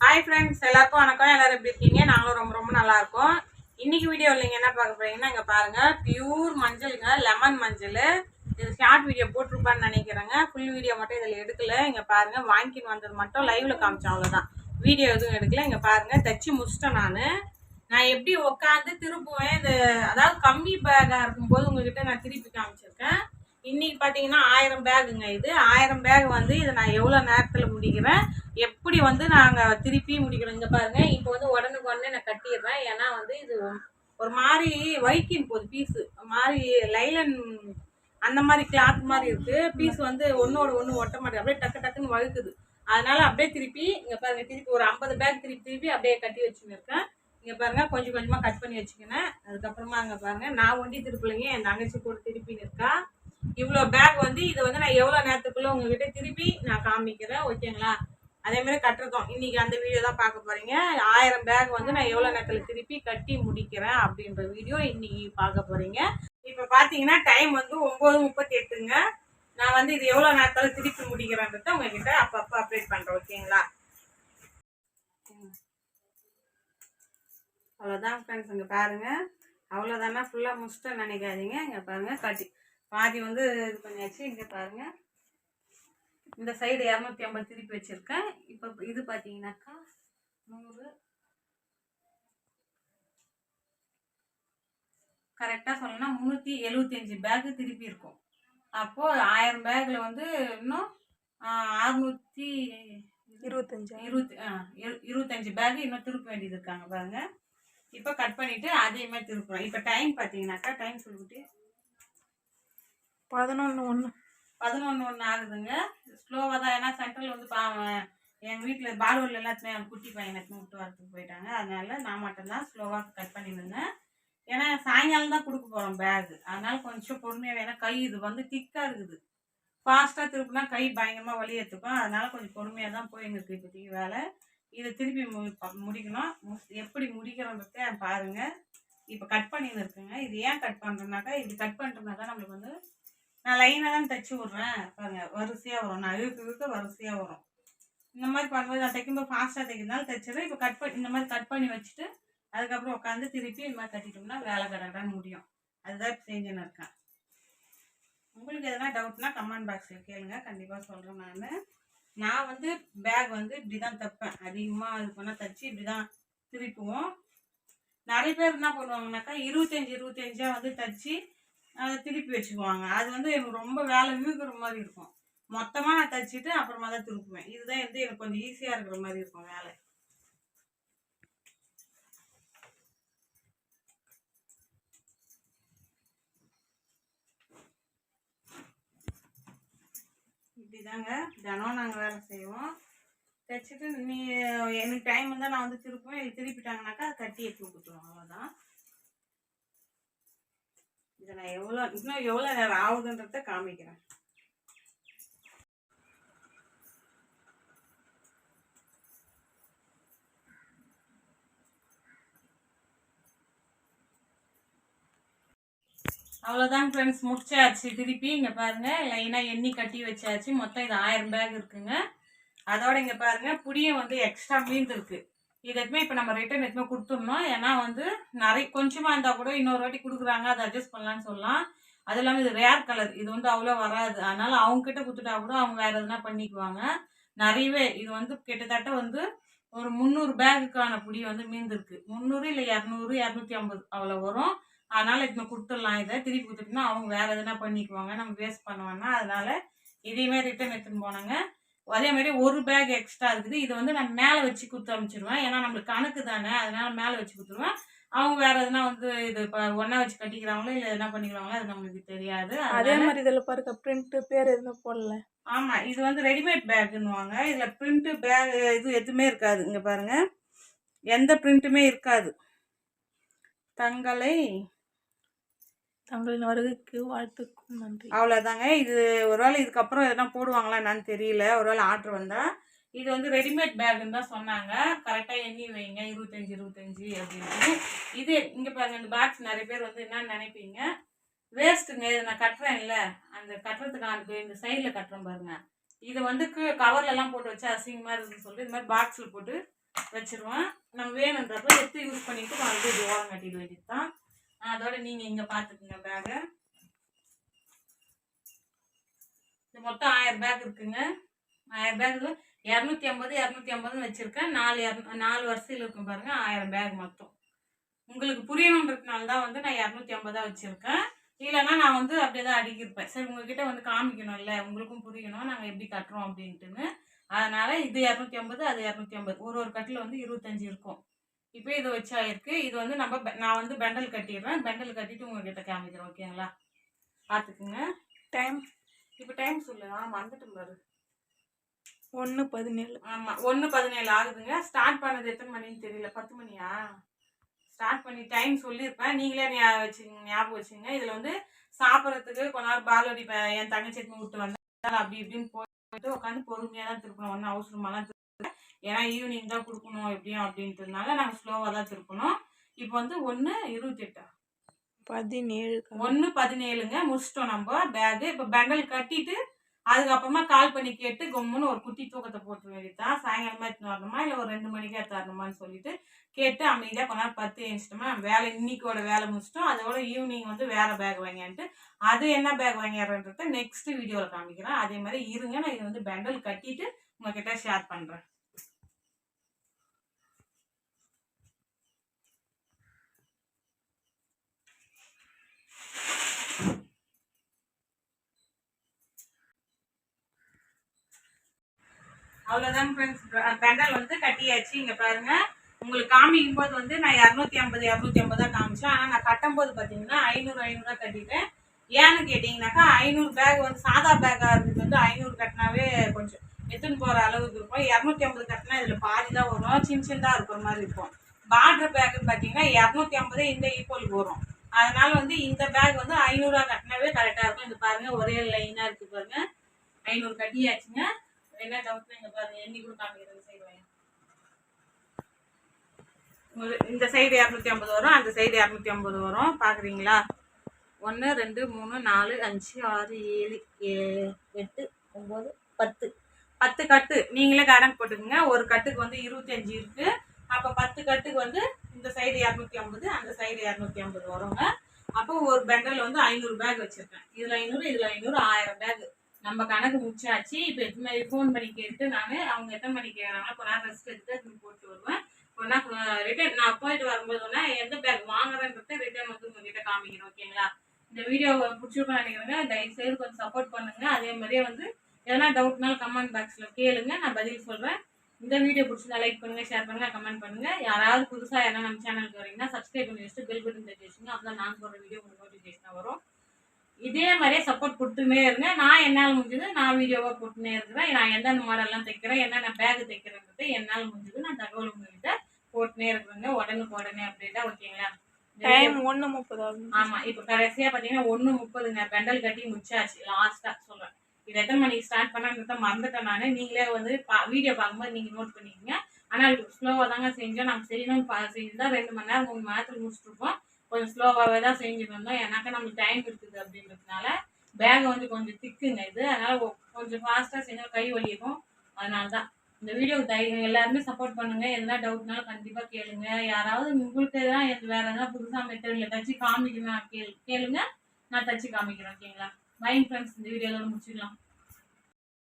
Hi friends எல்லாருக்கும் வணக்கம். எல்லாரும் எப்படி இருக்கீங்க? நாங்களும் ரொம்ப ரொம்ப நல்லா இருக்கோம். இன்னைக்கு வீடியோ இல்லைங்க. என்ன பார்க்க போறீங்கன்னா இங்கே பாருங்க. பியூர் மஞ்சளுங்க. லெமன் மஞ்சள். இது ஷார்ட் வீடியோ போட்டிருப்பான்னு நினைக்கிறேங்க. ஃபுல் வீடியோ மட்டும் இதில் எடுக்கல. இங்கே பாருங்க. வாங்கின்னு வந்தது மட்டும் லைவ்ல காமிச்சோம் அவ்வளோதான் வீடியோ எதுவும் எடுக்கல. இங்கே பாருங்க. தச்சு முடிச்சிட்டேன் நான். நான் எப்படி உட்காந்து திருப்புவேன்? இது அதாவது கம்மி பேக்காக இருக்கும்போது உங்ககிட்ட நான் திருப்பி காமிச்சிருக்கேன். இன்னைக்கு பார்த்தீங்கன்னா ஆயிரம் பேகுங்க இது. ஆயிரம் பேக் வந்து இதை நான் எவ்வளோ நேரத்தில் முடிக்கிறேன்? எப்படி வந்து நாங்கள் திருப்பி முடிக்கிறோம் இங்கே பாருங்கள் இப்போ வந்து உடனுக்கு உடனே நான் கட்டிடுறேன். ஏன்னா வந்து இது ஒரு மாதிரி வைக்கின் போகுது பீஸு மாதிரி லைலன் அந்த மாதிரி கிளாத் மாதிரி இருக்குது பீஸ் வந்து ஒன்றோட ஒன்று ஒட்ட மாட்டேங்குது அப்படியே டக்கு டக்குன்னு வழுக்குது அதனால் அப்படியே திருப்பி இங்கே பாருங்கள் திருப்பி ஒரு ஐம்பது பேக் திருப்பி திருப்பி அப்படியே கட்டி வச்சுன்னு இருக்கேன். இங்கே பாருங்கள் கொஞ்சம் கொஞ்சமாக கட் பண்ணி வச்சுக்கினேன் அதுக்கப்புறமா அங்கே பாருங்கள் நான் ஒண்டி திருப்பிள்ளைங்க என் தங்கச்சி கூட திருப்பின்னு இருக்கா. இவ்வளோ பேக் வந்து இது வந்து நான் எவ்வளோ நேரத்துக்குள்ளே உங்ககிட்ட திருப்பி நான் காமிக்கிறேன் ஓகேங்களா? அதே மாதிரி கட்டுறதும் இன்னைக்கு அந்த வீடியோ தான் பார்க்க போறீங்க. ஆயிரம் பேக் வந்து நான் எவ்வளோ நேரத்தில் திருப்பி கட்டி முடிக்கிறேன் அப்படின்ற வீடியோ இன்னைக்கு பார்க்க போறீங்க. இப்போ பார்த்தீங்கன்னா டைம் வந்து ஒம்பது முப்பத்தி எட்டுங்க நான் வந்து இது எவ்வளோ நேரத்தில் திருப்பி முடிக்கிறேன்றத உங்ககிட்ட அப்பப்போ அப்டேட் பண்ணுறேன் ஓகேங்களா? அவ்வளோதான் ஃப்ரெண்ட்ஸ் இங்கே பாருங்கள் அவ்வளோதானா ஃபுல்லாக முடிச்சுட்டு நினைக்காதீங்க. இங்கே பாருங்கள் கட்டி பாதி வந்து இது பண்ணியாச்சு இங்கே பாருங்கள் இந்த சைடு இரநூத்தி ஐம்பது திருப்பி வச்சுருக்கேன். இப்போ இது பார்த்தீங்கன்னாக்கா நூறு. கரெக்டாக சொல்லணும்னா முந்நூற்றி எழுபத்தஞ்சி பேக்கு திருப்பி இருக்கும். அப்போது ஆயிரம் பேக்கில் வந்து இன்னும் அறுநூற்றி இருபத்தஞ்சா? இருபத்தி இருபத்தஞ்சு பேக் இன்னும் திருப்ப வேண்டியது இருக்காங்க பாருங்க. இப்போ கட் பண்ணிட்டு அதே மாதிரி திருப்புறோம். இப்போ டைம் பார்த்தீங்கன்னாக்கா டைம் சொல்லிட்டு பதினொன்று ஒன்று பதினொன்று ஒன்று ஆகுதுங்க. ஸ்லோவாக தான் ஏன்னா சென்ட்ரல் வந்து பாவம் எங்கள் வீட்டில் பாலூரில் எல்லாத்துலேயும் என் குட்டி பையனை விட்டு வரத்துக்கு போயிட்டாங்க. அதனால நான் மட்டும்தான் ஸ்லோவாக கட் பண்ணியிருந்தேன். ஏன்னா சாயங்காலம் தான் கொடுக்க போகிறோம் பேகு அதனால கொஞ்சம் பொறுமையாக வேணா கை இது வந்து திக்காக இருக்குது. ஃபாஸ்ட்டாக திருப்பினா கை பயங்கரமாக வலி எடுத்துக்கும். அதனால கொஞ்சம் பொறுமையாக தான் போய் எங்களுக்கு இப்போதைக்கு வேலை. இதை திருப்பி மு- முடிக்கணும். மு- எப்படி முடிக்கிறோன்றத பாருங்க. இப்போ கட் பண்ணின்னு இருக்குங்க இது ஏன் கட் பண்ணுறோம்னாக்கா இது கட் பண்ணுறதுனாக்கா நம்மளுக்கு வந்து நான் லைனாக தான் தைச்சி விட்றேன். பாருங்க வரிசையாக வரும். நான் இழுக்க இழுக்க வரிசையாக வரும். இந்த மாதிரி பண்ணும்போது நான் தைக்கும்போது ஃபாஸ்ட்டாக தைக்கிறதுனால தைச்சிடுறேன். இப்போ கட் பண்ணி இந்த மாதிரி கட் பண்ணி வச்சுட்டு அதுக்கப்புறம் உட்காந்து திருப்பி இந்த மாதிரி கட்டிட்டோம்னா வேலை கடகடான்னு முடியும். அதுதான் இப்போ செஞ்சுன்னு இருக்கேன். உங்களுக்கு எதனா டவுட்னா கமெண்ட் பாக்ஸில் கேளுங்க. கண்டிப்பாக சொல்கிறேன் நான். நான் வந்து பேக் வந்து இப்படி தான் தைப்பேன். அதிகமாக இது பண்ணால் தைச்சி இப்படி தான் திருப்புவோம். நிறைய பேர் என்ன பண்ணுவாங்கனாக்கா இருபத்தஞ்சி இருபத்தஞ்சா வந்து தைச்சி அதை திருப்பி வச்சுக்குவாங்க. அது வந்து எனக்கு ரொம்ப வேலை இழுக்கிற மாதிரி இருக்கும். மொத்தமாக நான் தைச்சிட்டு அப்புறமா தான் திருப்புவேன். இதுதான் வந்து எனக்கு கொஞ்சம் ஈஸியாக இருக்கிற மாதிரி இருக்கும் வேலை. இப்படிதாங்க. தினம் நாங்கள் வேலை செய்வோம். தைச்சிட்டு நீ எனக்கு டைம் இருந்தால் நான் வந்து திருப்புவேன். திருப்பிட்டாங்கனாக்கா கட்டி எடுத்து கொடுத்துருவோம். அவ்வளோதான் இதை நான் எவ்வளோ இன்னும் எவ்வளோ நேரம் ஆகுதுன்றத காமிக்கிறேன். அவ்வளோதாங்க ஃப்ரெண்ட்ஸ் முடிச்சாச்சு. திருப்பி இங்கே பாருங்க லைனாக எண்ணி கட்டி வச்சாச்சு. மொத்தம் இது ஆயிரம் பேக் இருக்குங்க. அதோட இங்கே பாருங்க புடியும் வந்து எக்ஸ்ட்ரா மீந்துருக்கு. இது எதுவுமே இப்போ நம்ம ரிட்டர்ன் எதுவுமே கொடுத்துடணும். ஏன்னா வந்து நிறைய கொஞ்சமாக இருந்தால் கூட இன்னொரு வாட்டி கொடுக்குறாங்க அதை அட்ஜஸ்ட் பண்ணலான்னு சொல்லலாம். அது இல்லாமல் இது ரேர் கலர் இது வந்து அவ்வளோ வராது. அதனால அவங்க கிட்ட கொடுத்துட்டா கூட அவங்க வேறு எதுனா பண்ணிக்குவாங்க. நிறையவே இது வந்து கிட்டத்தட்ட வந்து ஒரு முந்நூறு பேகுக்கான புடி வந்து மீந்திருக்கு. முந்நூறு இல்லை இரநூறு இரநூத்தி ஐம்பது அவ்வளோ வரும். அதனால இப்போ கொடுத்துடலாம் இதை. திருப்பி கொடுத்துட்டோம்னா அவங்க வேறு எதுனா பண்ணிக்குவாங்க. நம்ம வேஸ்ட் பண்ணுவாங்க அதனால இதையுமே ரிட்டர்ன் எடுத்துன்னு போனாங்க. அதே மாதிரி ஒரு பேக் எக்ஸ்ட்ரா இருக்குது. இதை வந்து நான் மேலே வச்சு கொடுத்து அனுப்பிச்சிடுவேன் ஏன்னா நம்மளுக்கு கணக்கு தானே. அதனால மேலே வச்சு கொடுத்துருவேன். அவங்க வேற எதுனா வந்து இது இப்போ ஒன்றா வச்சு கட்டிக்கிறாங்களோ இல்லை எதுனா பண்ணிக்கிறாங்களோ அது நம்மளுக்கு தெரியாது. அதே மாதிரி இதில் பாருங்க பிரிண்ட் பேர் எதுவும் போடல. ஆமா இது வந்து ரெடிமேட் பேக்குன்னுவாங்க இதுல பிரிண்ட் பேக் இது எதுவுமே இருக்காது. இங்க பாருங்க. எந்த பிரிண்ட்டுமே இருக்காது. தங்களை தங்களின் வருகைக்கு வாழ்த்துக்கும் நன்றி. அவ்வளோதாங்க இது ஒரு வேளை இதுக்கப்புறம் எதனா போடுவாங்களா என்னன்னு தெரியல. ஒரு வேளை ஆர்டர் வந்தால் இது வந்து ரெடிமேட் பேக்குன்னு தான் சொன்னாங்க. கரெக்டாக எண்ணி வைங்க. இருபத்தஞ்சி இருபத்தஞ்சி அப்படின்ட்டு. இது இங்கே பாருங்க இந்த பாக்ஸ் நிறைய பேர் வந்து என்னன்னு நினைப்பீங்க? வேஸ்ட்டுங்க இதை நான் கட்டுறேன் இல்லை அந்த கட்டுறதுக்கான இந்த சைடில் கட்டுறேன் பாருங்க. இதை வந்து கவர்ல போட்டு வச்சு அசிங்கமாக இருக்குன்னு சொல்லிட்டு இந்த மாதிரி பாக்ஸில் போட்டு வச்சுருவேன். நம்ம வேணுன்றப்ப எடுத்து யூஸ் பண்ணிட்டு மறுபடியும் இது ஓரம் கட்டிட வேண்டியது தான் அதோட நீங்கள் இங்கே பார்த்துக்குங்க பேகை இது மொத்தம் ஆயிரம் பேக் இருக்குங்க. ஆயிரம் பேக் இரநூத்தி ஐம்பது இரநூத்தி ஐம்பதுன்னு வச்சுருக்கேன். நாலு இரநூ நாலு வரிசையில் இருக்கும் பாருங்க. ஆயிரம் பேக் மொத்தம். உங்களுக்கு புரியணுன்றதுனால தான் வந்து நான் இரநூத்தி ஐம்பதா வச்சுருக்கேன். இல்லைன்னா நான் வந்து அப்படியே தான் அடிக்கிருப்பேன். சரி உங்ககிட்ட வந்து காமிக்கணும்ல. உங்களுக்கும் புரியணும். நாங்கள் எப்படி கட்டுறோம் அப்படின்ட்டுன்னு. அதனால இது இரநூத்தி ஐம்பது அது இரநூத்தி ஐம்பது. ஒரு ஒரு கட்டில் வந்து இருபத்தஞ்சு இருக்கும். இப்போ இது வச்சா இருக்கு இது வந்து நம்ம நான் வந்து பெண்டல் கட்டிடுறேன். பெண்டல் கட்டிட்டு உங்ககிட்ட காமிக்கிறேன் ஓகேங்களா பார்த்துக்குங்க. டைம் இப்போ டைம் சொல்லு. ஆ வந்துட்டு பாரு. ஒன்று பதினேழு. ஆமாம் ஒன்று பதினேழு ஆகுதுங்க. ஸ்டார்ட் பண்ணது எத்தனை மணின்னு தெரியல. பத்து மணியா? ஸ்டார்ட் பண்ணி டைம் சொல்லியிருப்பேன். நீங்களே வச்சுங்க ஞாபகம் வச்சுங்க. இதில் வந்து சாப்பிட்றதுக்கு கொஞ்ச நேரம் பாலோடி என் தங்கச்சி விட்டு வந்தேன் அப்படி இப்படின்னு போயிட்டு உட்காந்து பொறுமையாக தான் திருப்பணும். ஒன்றும் அவசரமாலாம் ஏன்னா ஈவினிங் தான் கொடுக்கணும் எப்படியும் அப்படின்றதுனால நாங்கள் ஸ்லோவாக தான் திருப்பணும். இப்போ வந்து ஒன்று இருபத்தெட்டா? பதினேழு ஒன்று பதினேழுங்க. முடிச்சிட்டோம் நம்ம பேகு இப்போ பெண்டல் கட்டிட்டு அதுக்கப்புறமா கால் பண்ணி கேட்டு கம்முன்னு ஒரு குட்டி தூக்கத்தை போட்டு வேண்டியதான் சாயங்காலமா எடுத்துன்னு வரணுமா? இல்லை ஒரு ரெண்டு மணிக்கு எடுத்து வரணுமான்னு சொல்லிட்டு கேட்டு அமைதியாக கொஞ்ச நேரம் பத்து எழுந்துட்டோமா வேலை இன்னைக்கோட வேலை முடிச்சிட்டோம். அதோட ஈவினிங் வந்து வேற பேக் வாங்கியான்ட்டு அது என்ன பேக் வாங்கிடுறன்றத நெக்ஸ்ட் வீடியோவில் காமிக்கிறேன். அதே மாதிரி இருங்க நான் இது வந்து பெண்டல் கட்டிட்டு உங்ககிட்ட ஷேர் பண்ணுறேன் அவ்வளோதான் ஃப்ரெண்ட்ஸ் பெண்டல் வந்து கட்டியாச்சு. இங்கே பாருங்க. உங்களுக்கு காமிக்கும் போது வந்து நான் இரநூத்தி ஐம்பது இரநூத்தி ஐம்பது தான் காமிச்சேன். ஆனால் நான் கட்டும்போது பார்த்தீங்கன்னா ஐநூறு ஐநூறுரூவா கட்டிட்டேன். ஏன்னு கேட்டிங்கனாக்கா ஐநூறு பேக் வந்து சாதா பேக்காக இருக்கிறது வந்து ஐநூறு கட்டினாவே கொஞ்சம் எடுத்துன்னு போகிற அளவுக்கு இருக்கும். இரநூத்தி ஐம்பது கட்டினா இதில் பாதி தான் வரும் சின்ன சின்னதாக இருக்கிற மாதிரி இருக்கும். பார்டர் பேக்குன்னு பார்த்தீங்கன்னா இரநூத்தி ஐம்பது இந்த ஈக்குவலுக்கு வரும் அதனால வந்து இந்த பேக் வந்து ஐநூறுரூவா கட்டினாவே கரெக்டாக இருக்கும். இது பாருங்கள் ஒரே லைனாக இருக்குது பாருங்கள் ஐநூறு கட்டியாச்சுங்க. என்ன டவுட் இங்க பாருங்கள் எண்ணி கூட காமிக்கிறது சைடு வாங்க ஒரு- இந்த சைடு இரநூத்தி ஐம்பது வரும் அந்த சைடு இரநூத்தி ஐம்பது வரும். பார்க்குறீங்களா ஒன்று ரெண்டு மூணு நாலு அஞ்சு ஆறு ஏழு ஏ- எட்டு ஒம்பது பத்து. பத்து கட்டு. நீங்களே கணக்கு போட்டுக்கோங்க. ஒரு கட்டுக்கு வந்து இருபத்தஞ்சு இருக்குது அப்போ பத்து கட்டுக்கு வந்து இந்த சைடு இரநூத்தி ஐம்பது அந்த சைடு இரநூத்தி ஐம்பது வருங்க. அப்போ ஒரு பெண்டல் வந்து ஐநூறு பேக் வச்சிருக்கேன். இதுல ஐநூறு இதுல ஐநூறு ஆயிரம் பேக் நம்ம கணக்கு முடிச்சாச்சு. இப்போ எத்தனை மாதிரி ஃபோன் பண்ணி கேட்டு நான் அவங்க எத்தனை மணிக்கு கேட்குறாங்களோ கொஞ்ச நேரம் ரெஸ்ட் எடுத்து எடுத்துன்னு போட்டு வருவேன். கொஞ்ச நேரம் ரிட்டர்ன் நான் போயிட்டு வரும்போது எந்த பேக் வாங்குறேன்றத ரிட்டர்ன் வந்து உங்ககிட்ட காமிக்கிறேன் ஓகேங்களா இந்த வீடியோவை பிடிச்சிருக்கோம் நினைக்கிறேங்க. தயவு செய்து கொஞ்சம் சப்போர்ட் பண்ணுங்க. அதே மாதிரியே வந்து எதனா டவுட்னாலும் கமெண்ட் பாக்ஸில் கேளுங்க. நான் பதில் சொல்கிறேன் இந்த வீடியோ பிடிச்சிருந்தா லைக் பண்ணுங்க ஷேர் பண்ணுங்க கமெண்ட் பண்ணுங்க. யாராவது புதுசாக யாரா நம்ம சேனலுக்கு வரீங்கன்னா சப்ஸ்கிரைப் பண்ணி வச்சுட்டு பெல் பட்டன் தட்டி வச்சுங்க அப்போ தான் நான் போடுற வீடியோ உங்களுக்கு நோட்டிஃபிகேஷன் வரும். இதே மாதிரியே சப்போர்ட் கொடுத்துனே இருங்க. நான் என்னால் முடிஞ்சது நான் வீடியோவாக போட்டுனே இருக்கிறேன் நான் எந்தெந்த மாடல்லாம் தைக்கிறேன் என்னென்ன பேக் தைக்கிறேன்றது என்னால் முடிஞ்சது நான் தகவல் உங்ககிட்ட போட்டுனே இருக்கிறேங்க உடனுக்கு உடனே அப்படின்ட்டா ஓகேங்களா டைம் ஒன்று முப்பது ஆமா இப்போ கடைசியா பாத்தீங்கன்னா ஒண்ணு முப்பதுங்க. பெண்டல் கட்டி முடிச்சாச்சு. லாஸ்டா சொல்றேன். இது எத்தனை மணிக்கு ஸ்டார்ட் பண்ணன்றத மறந்துட்டேன் நான். நீங்களே வந்து வீடியோ பார்க்கும்போது நீங்கள் நோட் பண்ணிக்கோங்க. ஆனால் ஸ்லோவாக தாங்க செஞ்சோம். நம்ம செய்யணும் செஞ்சுதான் ரெண்டு மணி நேரம் மூணு மணி நேரத்துல கொஞ்சம் ஸ்லோவாகவே தான் செஞ்சுட்டு வந்தோம். ஏன்னாக்கா நம்மளுக்கு டைம் இருக்குது அப்படின்றதுனால பேக் வந்து கொஞ்சம் திக்குங்க இது. அதனால் கொஞ்சம் ஃபாஸ்ட்டாக செஞ்சால் கை வலிக்கும். அதனால தான் இந்த வீடியோ தைரியம் எல்லாருமே சப்போர்ட் பண்ணுங்க. எதனா டவுட்னாலும் கண்டிப்பாக கேளுங்க. யாராவது உங்களுக்கு தான் எது வேற எதனா புதுசாக மெட்டீரியல் தச்சு காமிக்கணும் கேளு கேளுங்க. நான் தச்சு காமிக்கிறேன் ஓகேங்களா பை ஃப்ரெண்ட்ஸ் இந்த வீடியோவோட முடிச்சுக்கலாம்